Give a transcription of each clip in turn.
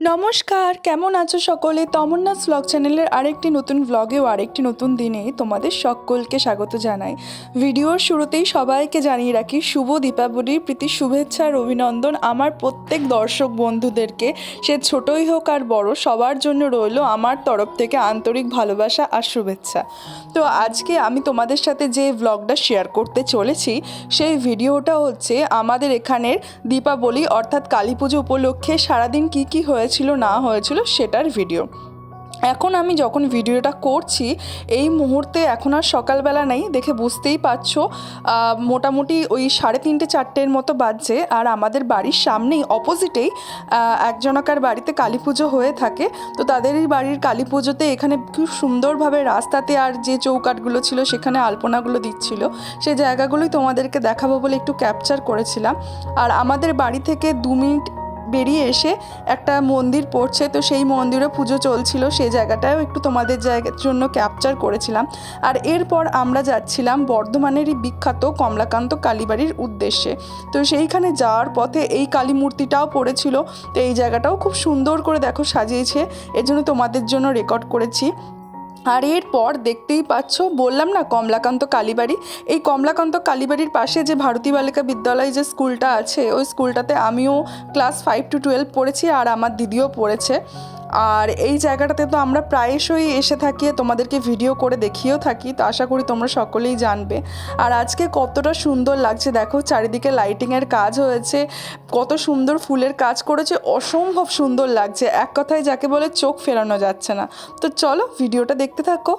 নমস্কার, কেমন আছো সকলে? তমন্নাস ভ্লগ চ্যানেলের আরেকটি নতুন ভ্লগে ও আরেকটি নতুন দিনে তোমাদের সকলকে স্বাগত জানাই। ভিডিওর শুরুতেই সবাইকে জানিয়ে রাখি, শুভ দীপাবলির প্রীতি, শুভেচ্ছা আর অভিনন্দন আমার প্রত্যেক দর্শক বন্ধুদেরকে। সে ছোটই হোক আর বড়, সবার জন্য রইল আমার তরফ থেকে আন্তরিক ভালোবাসা আর শুভেচ্ছা। তো আজকে আমি তোমাদের সাথে যে ভ্লগটা শেয়ার করতে চলেছি, সেই ভিডিওটা হচ্ছে আমাদের এখানের দীপাবলি অর্থাৎ কালী পুজো উপলক্ষে সারাদিন কি কি হয়েছিল, না হয়েছিল, সেটার ভিডিও এখন আমি যখন ভিডিওটা করছি, এই মুহূর্তে এখন আর সকালবেলা নেই, দেখে বুঝতেই পারছ মোটামুটি ওই সাড়ে তিনটে, চারটের মতো বাজছে, আর আমাদের বাড়ির সামনেই অপোজিটেই একজনকার বাড়িতে কালী পুজো হয়ে থাকে। তো তাদেরই বাড়ির কালী পুজোতে এখানে খুব সুন্দরভাবে রাস্তাতে আর যে চৌকাটগুলো ছিল, সেখানে আলপনাগুলো দিচ্ছিল। সেই জায়গাগুলোই তোমাদেরকে দেখাবো বলে একটু ক্যাপচার করেছিলাম। আর আমাদের বাড়ি থেকে দু মিনিট বেরিয়ে এসে একটা মন্দির পড়ছে। তো সেই মন্দিরে পুজো চলছিল। সেই জায়গাটাও একটু তোমাদের জায়গার জন্য ক্যাপচার করেছিলাম। আর এরপর আমরা যাচ্ছিলাম বর্ধমানেরই বিখ্যাত কমলাকান্ত কালীবাড়ির উদ্দেশ্যে। তো সেইখানে যাওয়ার পথে এই কালী মূর্তিটাও পড়েছিল। তো এই জায়গাটাও খুব সুন্দর করে দেখো সাজিয়েছে। এর জন্য তোমাদের জন্য রেকর্ড করেছি। আর এরপর দেখতেই পাচ্ছ, বললাম না, কমলাকান্ত কালীবাড়ি? এই কমলাকান্ত কালীবাড়ির পাশে যে ভারতী বালিকা বিদ্যালয় যে স্কুলটা আছে, ওই স্কুলটাতে আমিও ক্লাস ফাইভ টু টুয়েলভ পড়েছি আর আমার দিদিও পড়েছে। আর এই জায়গাটাতে তো আমরা প্রায়শই এসে থাকি, তোমাদেরকে ভিডিও করে দেখিয়েও থাকি, তো আশা করি তোমরা সকলেই জানবে। আর আজকে কতটা সুন্দর লাগছে, দেখো চারিদিকে লাইটিংয়ের কাজ হয়েছে, কত সুন্দর ফুলের কাজ করেছে, অসম্ভব সুন্দর লাগছে। এক কথায় যাকে বলে চোখ ফেরানো যাচ্ছে না। তো চলো ভিডিওটা দেখতে থাকো।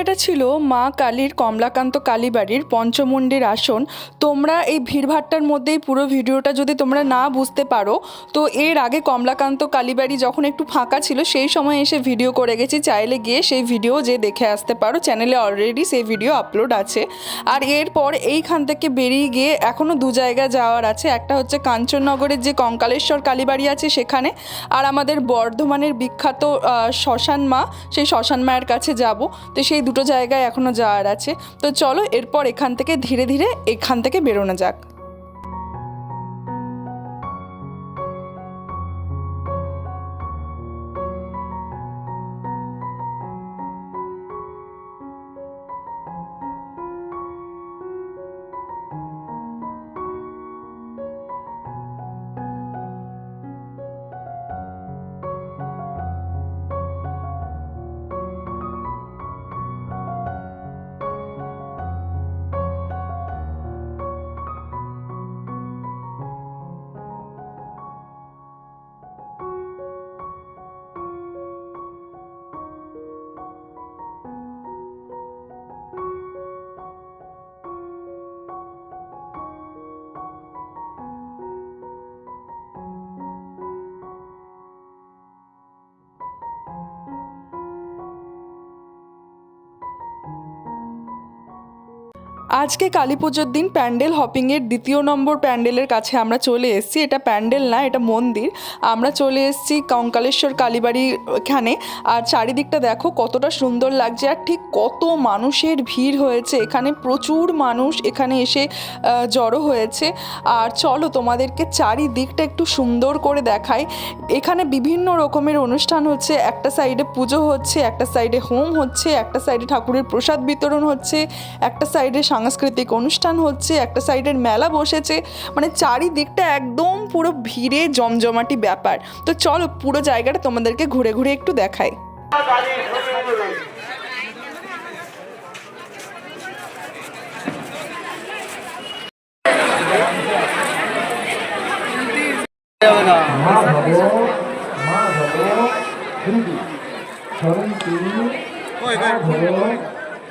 জায়গাটা ছিল মা কালীর কমলাকান্ত কালীবাড়ির পঞ্চমন্ডির আসন। তোমরা এই ভিড়ভাট্টার মধ্যেই পুরো ভিডিওটা যদি তোমরা না বুঝতে পারো, তো এর আগে কমলাকান্ত কালীবাড়ি যখন একটু ফাঁকা ছিল, সেই সময় এসে ভিডিও করে গেছি। চাইলে গিয়ে সেই ভিডিও যে দেখে আসতে পারো, চ্যানেলে অলরেডি সেই ভিডিও আপলোড আছে। আর এরপর এইখান থেকে বেরিয়ে গিয়ে এখনও দু জায়গা যাওয়ার আছে। একটা হচ্ছে কাঞ্চননগরের যে কঙ্কালেশ্বর কালীবাড়ি আছে সেখানে। আর আমাদের বর্ধমানের বিখ্যাত শ্মশান মা, সেই শ্মশান মায়ের কাছে যাব। তো সেই দুটো জায়গায় এখনও যাওয়ার আছে। তো চলো এরপর এখান থেকে ধীরে ধীরে এখান থেকে বেরোনো যাক। আজকে কালী পুজোর দিন প্যান্ডেল হপিংয়ের দ্বিতীয় নম্বর প্যান্ডেলের কাছে আমরা চলে এসেছি। এটা প্যান্ডেল না, এটা মন্দির। আমরা চলে এসেছি কঙ্কালেশ্বর কালীবাড়ি এখানে। আর চারিদিকটা দেখো কতটা সুন্দর লাগছে আর ঠিক কত মানুষের ভিড় হয়েছে। এখানে প্রচুর মানুষ এখানে এসে জড়ো হয়েছে। আর চলো তোমাদেরকে চারিদিকটা একটু সুন্দর করে দেখাই। এখানে বিভিন্ন রকমের অনুষ্ঠান হচ্ছে। একটা সাইডে পুজো হচ্ছে, একটা সাইডে হোম হচ্ছে, একটা সাইডে ঠাকুরের প্রসাদ বিতরণ হচ্ছে, একটা সাইডে সাংস্কৃতিক অনুষ্ঠান হচ্ছে, একটা সাইডের মেলা বসেছে মানে চারিদিকটা একদম পুরো ভিড়ে জমজমাটি ব্যাপার। তো চলো পুরো জায়গাটা তোমাদেরকে ঘুরে ঘুরে একটু দেখাই। মা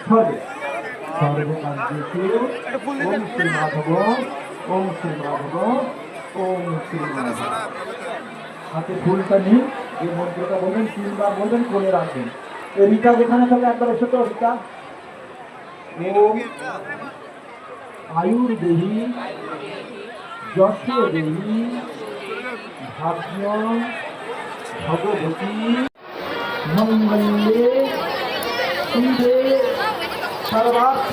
ভব মা ভব হৃদি সরন্তি মা ভব সরে সর্বকার্যেষু ওম শ্রী মাধব ওম শ্রী মাধব ওম শ্রী মাধব হাতে ফুলটা নিন এই মন্ত্রটা বলবেন তিনবার বলবেন কোলে রাখবেন। রিটা যেখানে থাকে একবার এসো তো রিটা ওম আয়ুর্দেহী যশোদেহী ভাগ্য ভগবতী মঙ্গলে সর্বার্থ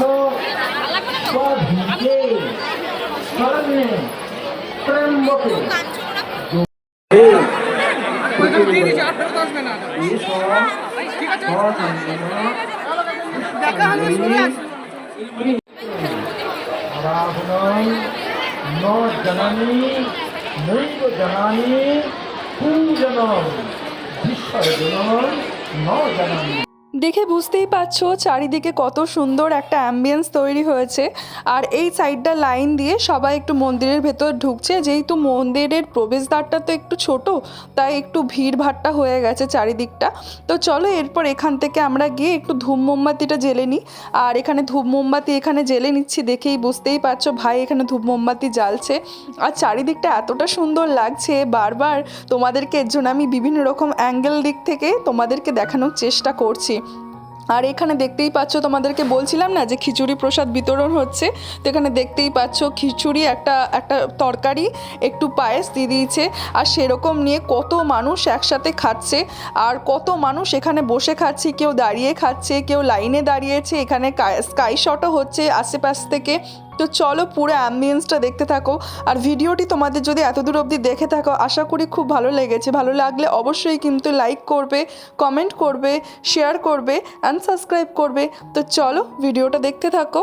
রাহুলং ন জননী নৈব জনানি কুঞ্জনম বিশ্বজনম ন জনানি দেখে বুঝতেই পারছ চারিদিকে কত সুন্দর একটা অ্যাম্বিয়েন্স তৈরি হয়েছে। আর এই সাইডটা লাইন দিয়ে সবাই একটু মন্দিরের ভেতর ঢুকছে। যেহেতু মন্দিরের প্রবেশদ্বারটা তো একটু ছোট, তাই একটু ভিড় ভাট্টা হয়ে গেছে চারিদিকটা। তো চলো এরপর এখান থেকে আমরা গিয়ে একটু ধূপ মোমবাতিটা জেলে নিই। আর এখানে ধূপ মোমবাতি এখানে জেলে নিচ্ছি দেখেই বুঝতেই পারছ ভাই এখানে ধূপ মোমবাতি জ্বালছে। আর চারিদিকটা এতটা সুন্দর লাগছে, বারবার তোমাদেরকে এর জন্য আমি বিভিন্ন রকম অ্যাঙ্গেল দিক থেকে তোমাদেরকে দেখানোর চেষ্টা করছি। আর এখানে দেখতেই পাচ্ছ, তোমাদেরকে বলছিলাম না যে খিচুড়ি প্রসাদ বিতরণ হচ্ছে? তো এখানে দেখতেই পাচ্ছ, খিচুড়ি একটা একটা তরকারি, একটু পায়েস দিয়ে দিয়েছে। আর সেরকম নিয়ে কত মানুষ একসাথে খাচ্ছে, আর কত মানুষ এখানে বসে খাচ্ছে, কেউ দাঁড়িয়ে খাচ্ছে, কেউ লাইনে দাঁড়িয়েছে, এখানে স্কাই শটও হচ্ছে আশেপাশ থেকে। তো চলো পুরো অ্যাম্বিয়েন্সটা দেখতে থাকো। আর ভিডিওটি তোমাদের যদি এতদূর অবধি দেখে থাকো, আশা করি খুব ভালো লেগেছে। ভালো লাগলে অবশ্যই কিন্তু লাইক করবে কমেন্ট করবে শেয়ার করবে অ্যান্ড সাবস্ক্রাইব করবে। তো চলো ভিডিওটা দেখতে থাকো।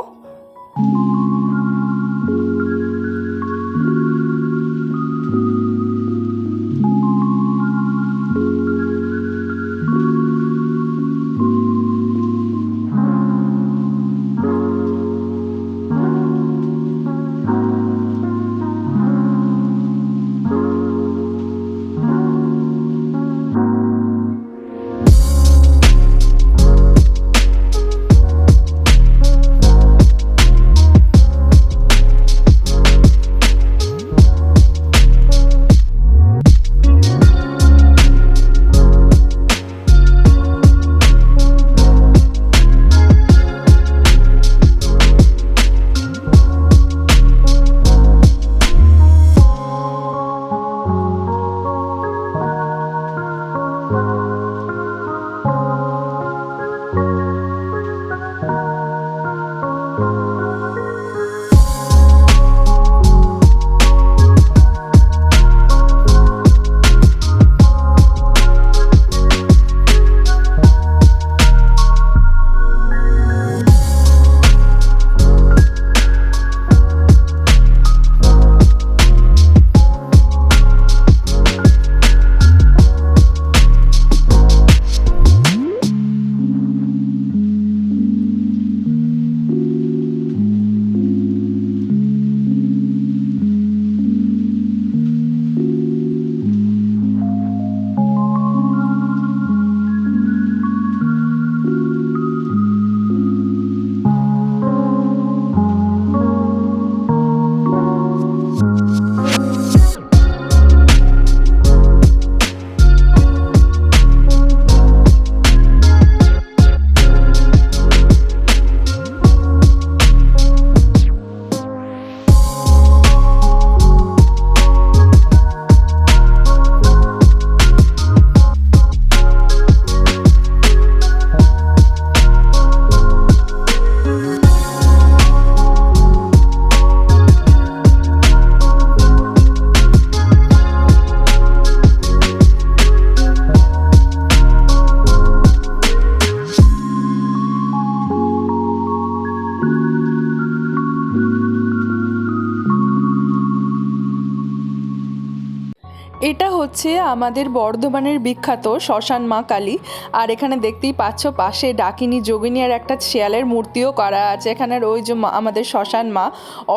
হচ্ছে আমাদের বর্ধমানের বিখ্যাত শ্মশান মা কালী। আর এখানে দেখতেই পাচ্ছ, পাশে ডাকিনী যোগিনী আর একটা শেয়ালের মূর্তিও করা আছে। এখানের ওই যে আমাদের শ্মশান মা,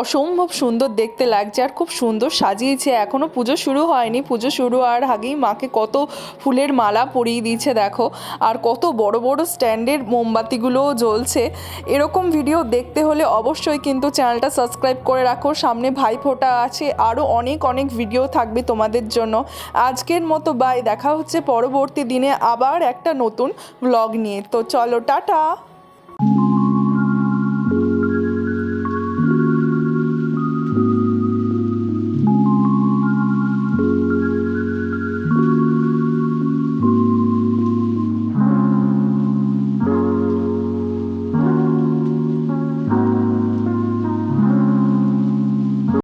অসম্ভব সুন্দর দেখতে লাগছে আর খুব সুন্দর সাজিয়েছে। এখনও পুজো শুরু হয়নি, পুজো শুরু আর আগেই মাকে কত ফুলের মালা পরিয়ে দিয়েছে, দেখো। আর কত বড় বড় স্ট্যান্ডের মোমবাতিগুলোও জ্বলছে। এরকম ভিডিও দেখতে হলে অবশ্যই কিন্তু চ্যানেলটা সাবস্ক্রাইব করে রাখো। সামনে ভাইফোঁটা আছে আরও অনেক অনেক ভিডিও থাকবে তোমাদের জন্য। আজকের মতো বাই দেখা হচ্ছে পরবর্তী দিনে আবার একটা নতুন ব্লগ নিয়ে। তো চলো, টাটা!